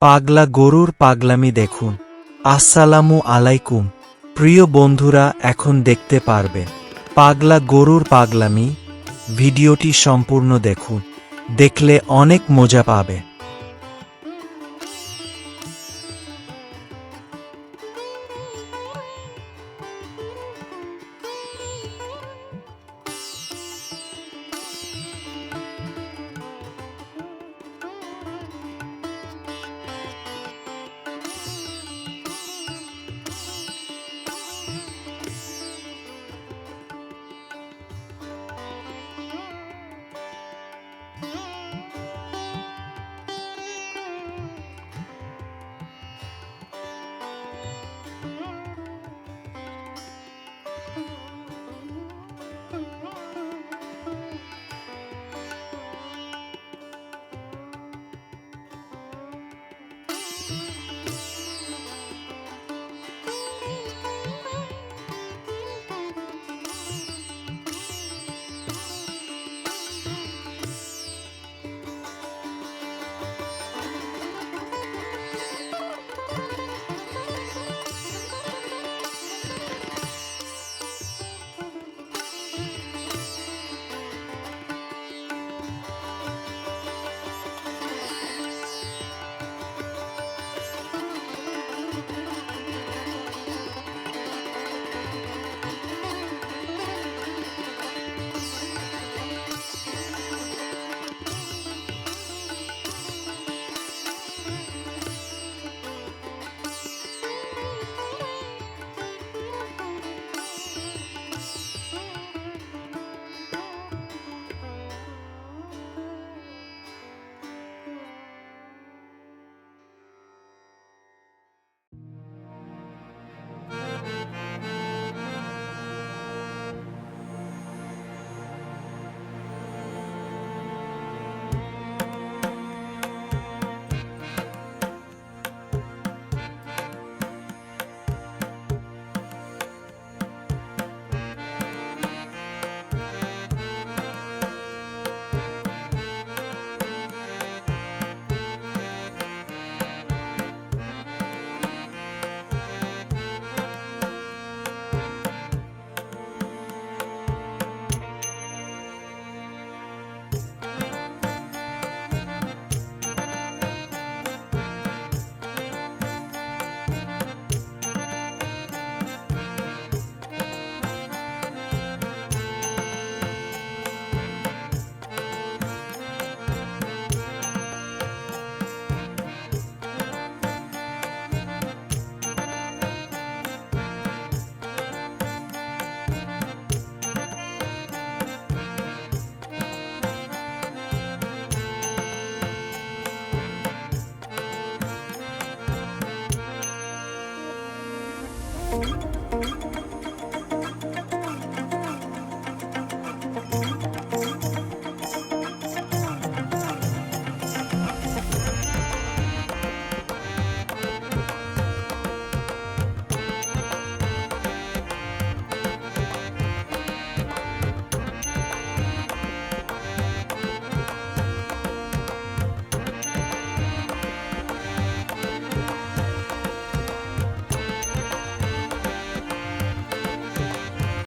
পাগলা গরুর পাগলামি দেখুন। আসসালামু আলাইকুম। প্রিয় বন্ধুরা, এখন দেখতে পারবে। পাগলা গরুর পাগলামি, ভিডিওটি সম্পূর্ণ দেখুন। দেখলে অনেক মজা পাবে।